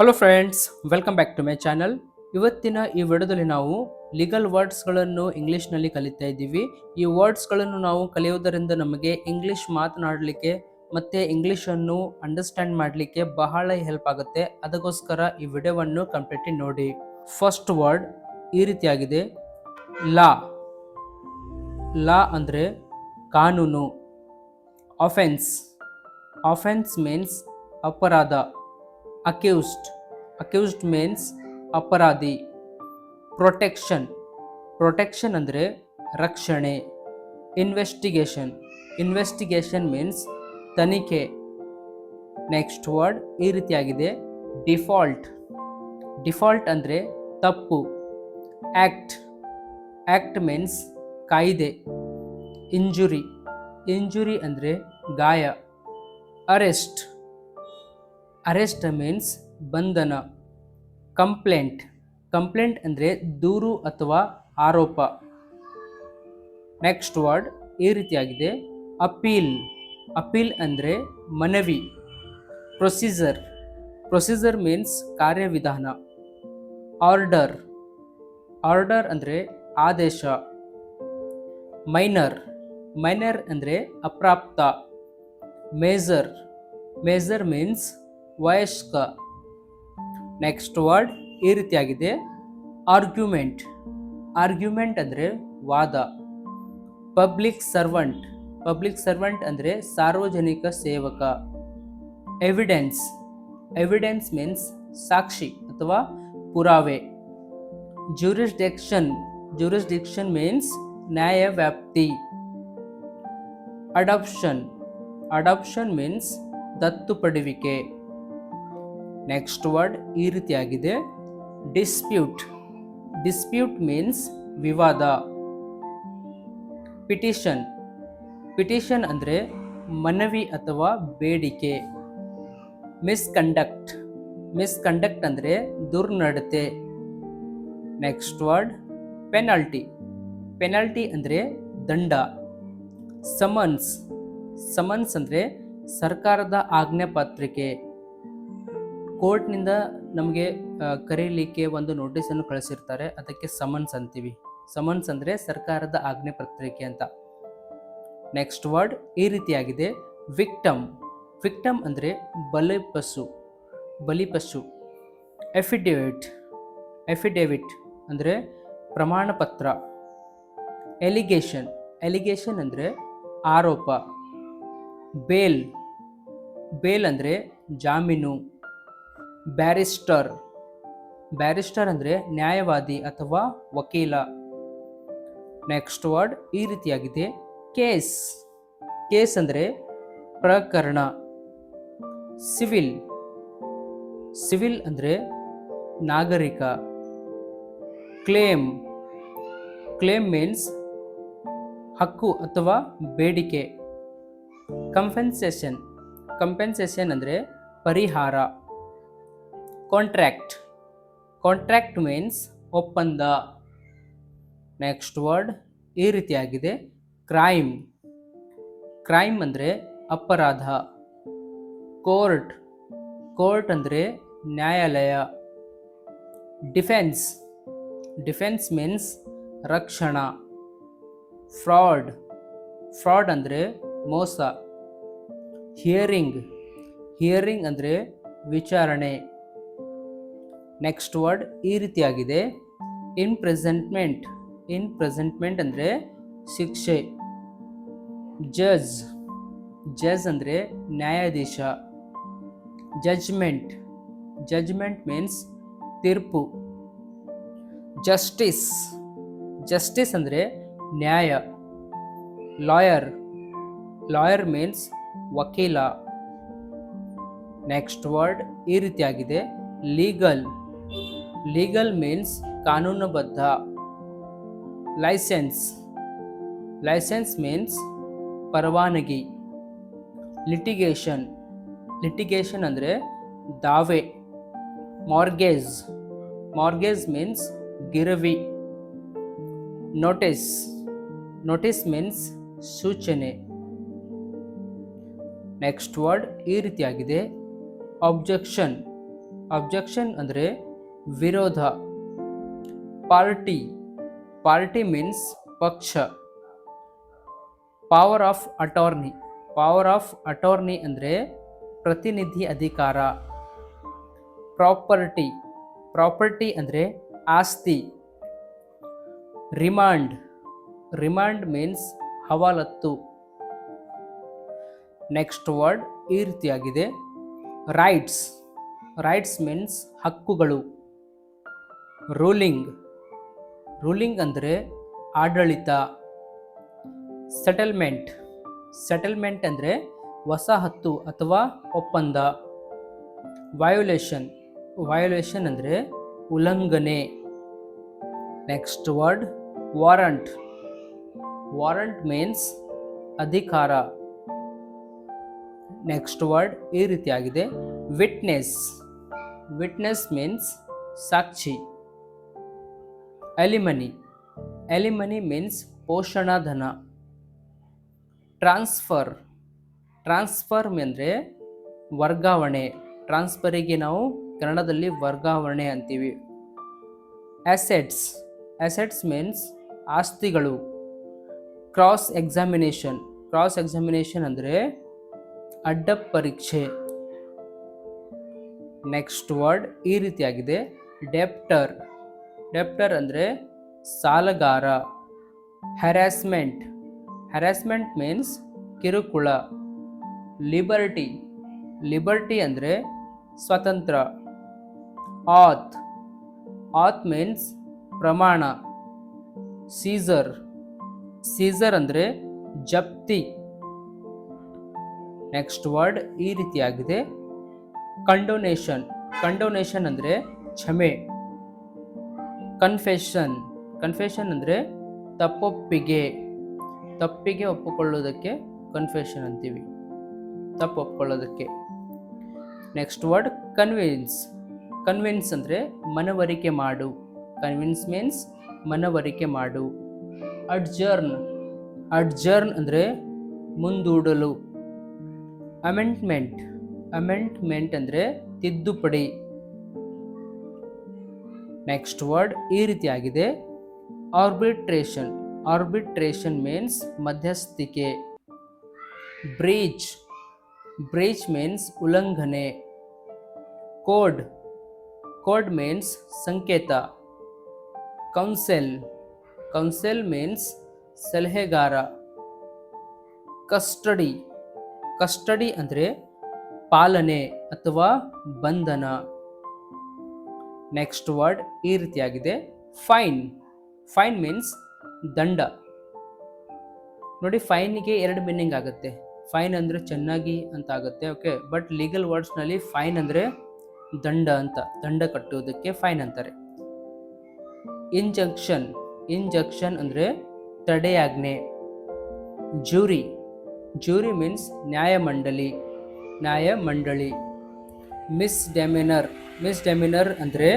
Hello friends welcome back to my channel ಇವತ್ತಿನ ಈ ವಿಡಿಯೋದಲ್ಲಿ ನಾವು ಲೀಗಲ್ ವರ್ಡ್ಸ್ಗಳನ್ನು ಇಂಗ್ಲೀಷ್ನಲ್ಲಿ ಕಲಿತಾ ಇದ್ದೀವಿ. ಈ ವರ್ಡ್ಸ್ಗಳನ್ನು ನಾವು ಕಲಿಯೋದರಿಂದ ನಮಗೆ ಇಂಗ್ಲೀಷ್ ಮಾತನಾಡಲಿಕ್ಕೆ ಮತ್ತು ಇಂಗ್ಲೀಷನ್ನು ಅಂಡರ್ಸ್ಟ್ಯಾಂಡ್ ಮಾಡಲಿಕ್ಕೆ ಬಹಳ ಹೆಲ್ಪ್ ಆಗುತ್ತೆ. ಅದಕ್ಕೋಸ್ಕರ ಈ ವಿಡಿಯೋವನ್ನು ಕಂಪ್ಲೀಟ್ಲಿ ನೋಡಿ. ಫಸ್ಟ್ ವರ್ಡ್ ಈ ರೀತಿಯಾಗಿದೆ. ಲಾ. ಲಾ ಅಂದರೆ ಕಾನೂನು. ಆಫೆನ್ಸ್ ಆಫೆನ್ಸ್ ಮೀನ್ಸ್ ಅಪರಾಧ. ಅಕ್ಯೂಸ್ಡ್ ಅಕ್ಯೂಸ್ಡ್ ಮೀನ್ಸ್ ಅಪರಾಧಿ. ಪ್ರೊಟೆಕ್ಷನ್ ಪ್ರೊಟೆಕ್ಷನ್ ಅಂದರೆ ರಕ್ಷಣೆ. ಇನ್ವೆಸ್ಟಿಗೇಷನ್ ಇನ್ವೆಸ್ಟಿಗೇಷನ್ ಮೀನ್ಸ್ ತನಿಖೆ. ನೆಕ್ಸ್ಟ್ ವರ್ಡ್ ಈ ರೀತಿಯಾಗಿದೆ. ಡಿಫಾಲ್ಟ್ ಡಿಫಾಲ್ಟ್ ಅಂದರೆ ತಪ್ಪು. ಆ್ಯಕ್ಟ್ ಆ್ಯಕ್ಟ್ ಮೀನ್ಸ್ ಕಾಯ್ದೆ. ಇಂಜುರಿ ಇಂಜುರಿ ಅಂದರೆ ಗಾಯ. ಅರೆಸ್ಟ್ ಅರೆಸ್ಟ್ ಮೀನ್ಸ್ ಬಂಧನ, ಕಂಪ್ಲೇಂಟ್. ಕಂಪ್ಲೇಂಟ್ ಅಂದರೆ ದೂರು ಅಥವಾ ಆರೋಪ. ನೆಕ್ಸ್ಟ್ ವರ್ಡ್ ಈ ರೀತಿಯಾಗಿದೆ. ಅಪೀಲ್. ಅಪೀಲ್ ಅಂದರೆ ಮನವಿ, ಪ್ರೊಸೀಜರ್. ಪ್ರೊಸೀಜರ್ ಮೀನ್ಸ್ ಕಾರ್ಯವಿಧಾನ. ಆರ್ಡರ್. ಆರ್ಡರ್ ಅಂದರೆ ಆದೇಶ. ಮೈನರ್. ಮೈನರ್ ಅಂದರೆ ಅಪ್ರಾಪ್ತ. ಮೇಜರ್. ಮೇಜರ್ ಮೀನ್ಸ್ ವಯಸ್ಕ. ನೆಕ್ಸ್ಟ್ ವರ್ಡ್ ಈ ರೀತಿಯಾಗಿದೆ. ಆರ್ಗ್ಯುಮೆಂಟ್ ಆರ್ಗ್ಯುಮೆಂಟ್ ಅಂದರೆ ವಾದ. ಪಬ್ಲಿಕ್ ಸರ್ವೆಂಟ್ ಪಬ್ಲಿಕ್ ಸರ್ವೆಂಟ್ ಅಂದರೆ ಸಾರ್ವಜನಿಕ ಸೇವಕ. ಎವಿಡೆನ್ಸ್ ಎವಿಡೆನ್ಸ್ ಮೀನ್ಸ್ ಸಾಕ್ಷಿ ಅಥವಾ ಪುರಾವೆ. ಜ್ಯೂರಿಸ್ಡಿಕ್ಷನ್ ಜ್ಯೂರಿಸ್ಡಿಕ್ಷನ್ ಮೀನ್ಸ್ ನ್ಯಾಯ ವ್ಯಾಪ್ತಿ. ಅಡಾಪ್ಷನ್ ಅಡಾಪ್ಷನ್ ಮೀನ್ಸ್ ದತ್ತು ಪಡುವಿಕೆ ನೆಕ್ಸ್ಟ್ ವರ್ಡ್ ಈ ರೀತಿಯಾಗಿದೆ. ಡಿಸ್ಪ್ಯೂಟ್ ಡಿಸ್ಪ್ಯೂಟ್ ಮೀನ್ಸ್ ವಿವಾದ. ಪಿಟಿಷನ್ ಪಿಟಿಷನ್ ಅಂದರೆ ಮನವಿ ಅಥವಾ ಬೇಡಿಕೆ. ಮಿಸ್ಕಂಡಕ್ಟ್ ಮಿಸ್ಕಂಡಕ್ಟ್ ಅಂದರೆ ದುರ್ನಡತೆ. ನೆಕ್ಸ್ಟ್ ವರ್ಡ್ ಪೆನಾಲ್ಟಿ ಪೆನಾಲ್ಟಿ ಅಂದರೆ ದಂಡ. ಸಮನ್ಸ್ ಸಮನ್ಸ್ ಅಂದರೆ ಸರ್ಕಾರದ ಆಜ್ಞೆ ಪತ್ರಿಕೆ ಕೋರ್ಟ್ನಿಂದ ನಮಗೆ ಕರೀಲಿಕ್ಕೆ ಒಂದು ನೋಟಿಸನ್ನು ಕಳಿಸಿರ್ತಾರೆ. ಅದಕ್ಕೆ ಸಮನ್ಸ್ ಅಂತೀವಿ. ಸಮನ್ಸ್ ಅಂದರೆ ಸರ್ಕಾರದ ಆಜ್ಞೆ ಪತ್ರಿಕೆ ಅಂತ. ನೆಕ್ಸ್ಟ್ ವರ್ಡ್ ಈ ರೀತಿಯಾಗಿದೆ. ವಿಕ್ಟಮ್ ವಿಕ್ಟಮ್ ಅಂದರೆ ಬಲಿಪಶು ಬಲಿಪಶು ಎಫಿಡೇವಿಟ್. ಎಫಿಡೇವಿಟ್ ಅಂದರೆ ಪ್ರಮಾಣ ಪತ್ರ ಎಲಿಗೇಷನ್. ಎಲಿಗೇಷನ್ ಅಂದರೆ ಆರೋಪ. ಬೇಲ್. ಬೇಲ್ ಅಂದರೆ ಜಾಮೀನು. ಬ್ಯಾರಿಸ್ಟರ್. ಬ್ಯಾರಿಸ್ಟರ್ ಅಂದರೆ ನ್ಯಾಯವಾದಿ ಅಥವಾ ವಕೀಲ. ನೆಕ್ಸ್ಟ್ ವರ್ಡ್ ಈ ರೀತಿಯಾಗಿದೆ. ಕೇಸ್. ಕೇಸ್ ಅಂದರೆ ಪ್ರಕರಣ. ಸಿವಿಲ್. ಸಿವಿಲ್ ಅಂದರೆ ನಾಗರಿಕ. ಕ್ಲೇಮ್. ಕ್ಲೇಮ್ ಮೀನ್ಸ್ ಹಕ್ಕು ಅಥವಾ ಬೇಡಿಕೆ. ಕಂಪೆನ್ಸೇಷನ್. ಕಂಪೆನ್ಸೇಷನ್ ಅಂದರೆ ಪರಿಹಾರ. ಕಾಂಟ್ರ್ಯಾಕ್ಟ್ ಕಾಂಟ್ರ್ಯಾಕ್ಟ್ ಮೀನ್ಸ್ ಒಪ್ಪಂದ. ನೆಕ್ಸ್ಟ್ ವರ್ಡ್ ಈ ರೀತಿಯಾಗಿದೆ. ಕ್ರೈಮ್ ಕ್ರೈಮ್ ಅಂದರೆ ಅಪರಾಧ. ಕೋರ್ಟ್ ಕೋರ್ಟ್ ಅಂದರೆ ನ್ಯಾಯಾಲಯ. ಡಿಫೆನ್ಸ್ ಡಿಫೆನ್ಸ್ ಮೀನ್ಸ್ ರಕ್ಷಣಾ. ಫ್ರಾಡ್ ಫ್ರಾಡ್ ಅಂದರೆ ಮೋಸ. ಹಿಯರಿಂಗ್ ಹಿಯರಿಂಗ್ ಅಂದರೆ ವಿಚಾರಣೆ. ನೆಕ್ಸ್ಟ್ ವರ್ಡ್ ಈ ರೀತಿಯಾಗಿದೆ. ಇನ್ ಪ್ರೆಸೆಂಟ್ಮೆಂಟ್ ಇನ್ ಪ್ರೆಸೆಂಟ್ಮೆಂಟ್ ಅಂದರೆ ಶಿಕ್ಷೆ. ಜಜ್ ಜಜ್ ಅಂದರೆ ನ್ಯಾಯಾಧೀಶ. ಜಜ್ಮೆಂಟ್ ಜಜ್ಮೆಂಟ್ ಮೀನ್ಸ್ ತೀರ್ಪು. ಜಸ್ಟಿಸ್ ಜಸ್ಟಿಸ್ ಅಂದರೆ ನ್ಯಾಯ. ಲಾಯರ್ ಲಾಯರ್ ಮೀನ್ಸ್ ವಕೀಲ. ನೆಕ್ಸ್ಟ್ ವರ್ಡ್ ಈ ರೀತಿಯಾಗಿದೆ. ಲೀಗಲ್ ಲೀಗಲ್ ಮೀನ್ಸ್ ಕಾನೂನುಬದ್ಧ. ಲೈಸೆನ್ಸ್ ಲೈಸೆನ್ಸ್ ಮೀನ್ಸ್ ಪರವಾನಗಿ. ಲಿಟಿಗೇಷನ್ ಲಿಟಿಗೇಷನ್ ಅಂದರೆ ದಾವೆ. ಮಾರ್ಗೇಜ್ ಮಾರ್ಗೇಜ್ ಮೀನ್ಸ್ ಗಿರವಿ. ನೋಟಿಸ್ ನೋಟಿಸ್ ಮೀನ್ಸ್ ಸೂಚನೆ. ನೆಕ್ಸ್ಟ್ ವರ್ಡ್ ಈ ರೀತಿಯಾಗಿದೆ. ಅಬ್ಜೆಕ್ಷನ್ ಅಬ್ಜೆಕ್ಷನ್ ಅಂದರೆ ವಿರೋಧ. ಪಾರ್ಟಿ. ಪಾರ್ಟಿ ಮೀನ್ಸ್ ಪಕ್ಷ. Power of attorney. Power of attorney ಅಂದರೆ ಪ್ರತಿನಿಧಿ ಅಧಿಕಾರ. ಪ್ರಾಪರ್ಟಿ. ಪ್ರಾಪರ್ಟಿ ಅಂದರೆ ಆಸ್ತಿ. Remand. Remand means ಹವಾಲತ್ತು. Next word ಈ ರೀತಿಯಾಗಿದೆ. ರೈಟ್ಸ್. ರೈಟ್ಸ್ ಮೀನ್ಸ್ ಹಕ್ಕುಗಳು. ರೂಲಿಂಗ್. ರೂಲಿಂಗ್ ಅಂದರೆ ಆಡಳಿತ ಸೆಟಲ್ಮೆಂಟ್ ಸೆಟಲ್ಮೆಂಟ್ ಅಂದರೆ ವಸಾಹತ್ತು ಅಥವಾ ಒಪ್ಪಂದ. ವಯೋಲೇಷನ್ ವಯೋಲೇಷನ್ ಅಂದರೆ ಉಲ್ಲಂಘನೆ. Next word warrant warrant means ಅಧಿಕಾರ. ನೆಕ್ಸ್ಟ್ ವರ್ಡ್ ಈ ರೀತಿಯಾಗಿದೆ. ವಿಟ್ನೆಸ್ ವಿಟ್ನೆಸ್ ಮೀನ್ಸ್ ಸಾಕ್ಷಿ. ಎಲಿಮನಿ. ಎಲಿಮನಿ ಮೀನ್ಸ್ ಪೋಷಣಧನ ಟ್ರಾನ್ಸ್ಫರ್. ಟ್ರಾನ್ಸ್ಫರ್ ಅಂದರೆ ವರ್ಗಾವಣೆ. ಟ್ರಾನ್ಸ್ಫರಿಗೆ ನಾವು ಕನ್ನಡದಲ್ಲಿ ವರ್ಗಾವಣೆ ಅಂತೀವಿ. ಅಸೆಟ್ಸ್. ಅಸೆಟ್ಸ್ ಮೀನ್ಸ್ ಆಸ್ತಿಗಳು. Cross examination. ಕ್ರಾಸ್ ಎಕ್ಸಾಮಿನೇಷನ್ ಅಂದರೆ ಅಡ್ಡ ಪರೀಕ್ಷೆ. ನೆಕ್ಸ್ಟ್ ವರ್ಡ್ ಈ ರೀತಿಯಾಗಿದೆ. ಡೆಪ್ಟರ್. ಡೆಪ್ಟರ್ ಅಂದರೆ ಸಾಲಗಾರ ಹ್ಯಾರಾಸ್ಮೆಂಟ್ ಹ್ಯಾರಾಸ್ಮೆಂಟ್ ಮೀನ್ಸ್ ಕಿರುಕುಳ ಲಿಬರ್ಟಿ ಲಿಬರ್ಟಿ ಅಂದರೆ ಸ್ವತಂತ್ರ ಆತ್ ಆತ್ ಮೀನ್ಸ್ ಪ್ರಮಾಣ ಸೀಸರ್ ಸೀಸರ್ ಅಂದರೆ ಜಪ್ತಿ. ನೆಕ್ಸ್ಟ್ ವರ್ಡ್ ಈ ರೀತಿಯಾಗಿದೆ. ಕಂಡೋನೇಷನ್ ಕಂಡೋನೇಷನ್ ಅಂದರೆ ಕ್ಷಮೆ. ಕನ್ಫೆಷನ್ ಕನ್ಫೆಷನ್ ಅಂದರೆ ತಪ್ಪೊಪ್ಪಿಗೆ. ತಪ್ಪಿಗೆ ಒಪ್ಪಿಕೊಳ್ಳೋದಕ್ಕೆ ಕನ್ಫೆಷನ್ ಅಂತೀವಿ. ತಪ್ಪು ಒಪ್ಕೊಳ್ಳೋದಕ್ಕೆ ನೆಕ್ಸ್ಟ್ ವರ್ಡ್ ಕನ್ವಿನ್ಸ್ ಕನ್ವಿನ್ಸ್ ಅಂದರೆ ಮನವರಿಕೆ ಮಾಡು. ಕನ್ವಿನ್ಸ್ ಮೀನ್ಸ್ ಮನವರಿಕೆ ಮಾಡು. ಅಡ್ಜರ್ನ್ ಅಡ್ಜರ್ನ್ ಅಂದರೆ ಮುಂದೂಡಲು. ಅಮೆಂಟ್ಮೆಂಟ್ ಅಮೆಂಟ್ಮೆಂಟ್ ಅಂದರೆ ತಿದ್ದುಪಡಿ. ನೆಕ್ಸ್ಟ್ ವರ್ಡ್ ಈ ರೀತಿಯಾಗಿದೆ. ಆರ್ಬಿಟ್ರೇಷನ್ ಆರ್ಬಿಟ್ರೇಷನ್ ಮೀನ್ಸ್ ಮಧ್ಯಸ್ಥಿಕೆ. ಬ್ರೀಚ್ ಬ್ರೀಚ್ ಮೀನ್ಸ್ ಉಲ್ಲಂಘನೆ. ಕೋಡ್ ಕೋಡ್ ಮೀನ್ಸ್ ಸಂಕೇತ. ಕೌನ್ಸೆಲ್ ಕೌನ್ಸೆಲ್ ಮೀನ್ಸ್ ಸಲಹೆಗಾರ. ಕಸ್ಟಡಿ ಕಸ್ಟಡಿ ಅಂದರೆ ಪಾಲನೆ ಅಥವಾ ಬಂಧನ. ನೆಕ್ಸ್ಟ್ ವರ್ಡ್ ಈ ರೀತಿಯಾಗಿದೆ. ಫೈನ್ ಫೈನ್ ಮೀನ್ಸ್ ದಂಡ. ನೋಡಿ ಫೈನ್ಗೆ ಎರಡು ಮೀನಿಂಗ್ ಆಗುತ್ತೆ. ಫೈನ್ ಅಂದರೆ ಚೆನ್ನಾಗಿ ಅಂತ ಆಗುತ್ತೆ ಓಕೆ ಬಟ್ ಲೀಗಲ್ ವರ್ಡ್ಸ್ನಲ್ಲಿ ಫೈನ್ ಅಂದರೆ ದಂಡ ಅಂತ, ದಂಡ ಕಟ್ಟುವುದಕ್ಕೆ ಫೈನ್ ಅಂತಾರೆ. ಇಂಜಕ್ಷನ್ ಇಂಜಕ್ಷನ್ ಅಂದರೆ ತಡೆಯಾಜ್ಞೆ. ಜ್ಯೂರಿ ಜ್ಯೂರಿ ಮೀನ್ಸ್ ನ್ಯಾಯಮಂಡಳಿ. ನ್ಯಾಯಮಂಡಳಿ. ಮಿಸ್ ಡೆಮಿನರ್ ಮಿಸ್ ಡೆಮಿನರ್ ಅಂದರೆ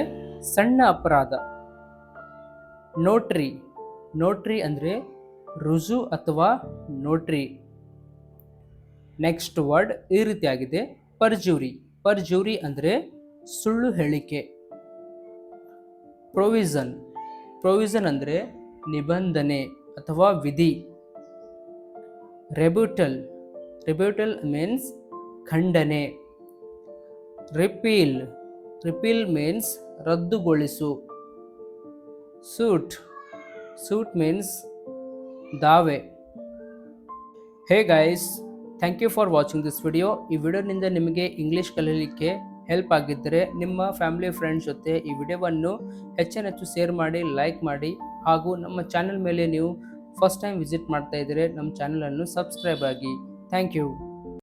ಸಣ್ಣ ಅಪರಾಧ. ನೋಟ್ರಿ. ನೋಟ್ರಿ ಅಂದರೆ ರುಜು ಅಥವಾ ನೋಟ್ರಿ. ನೆಕ್ಸ್ಟ್ ವರ್ಡ್ ಈ ರೀತಿಯಾಗಿದೆ ಪರ್ಜೂರಿ. ಪರ್ಜೂರಿ ಅಂದರೆ ಸುಳ್ಳು ಹೇಳಿಕೆ. ಪ್ರೊವಿಷನ್. ಪ್ರೊವಿಷನ್ ಅಂದರೆ ನಿಬಂಧನೆ ಅಥವಾ ವಿಧಿ. ರೆಬ್ಯೂಟಲ್. ರೆಬ್ಯೂಟಲ್ ಮೀನ್ಸ್ ಖಂಡನೆ. ರಿಪೀಲ್. ರಿಪೀಲ್ ಮೀನ್ಸ್ ರದ್ದುಗೊಳಿಸು. ಸೂಟ್. ಸೂಟ್ ಮೀನ್ಸ್ ದಾವೆ. Hey guys, thank you for watching this video. ಈ ವಿಡಿಯೋನಿಂದ ನಿಮಗೆ ಇಂಗ್ಲೀಷ್ ಕಲೀಲಿಕ್ಕೆ ಹೆಲ್ಪ್ ಆಗಿದ್ದರೆ ನಿಮ್ಮ ಫ್ಯಾಮಿಲಿ ಫ್ರೆಂಡ್ಸ್ ಜೊತೆ ಈ ವಿಡಿಯೋವನ್ನು ಹೆಚ್ಚಿನ ಹೆಚ್ಚು ಶೇರ್ ಮಾಡಿ, ಲೈಕ್ ಮಾಡಿ. ಹಾಗೂ ನಮ್ಮ ಚಾನಲ್ ಮೇಲೆ ನೀವು ಫಸ್ಟ್ ಟೈಮ್ ವಿಸಿಟ್ ಮಾಡ್ತಾ ಇದ್ದರೆ ನಮ್ಮ ಚಾನಲನ್ನು ಸಬ್ಸ್ಕ್ರೈಬ್ ಆಗಿ. Thank you.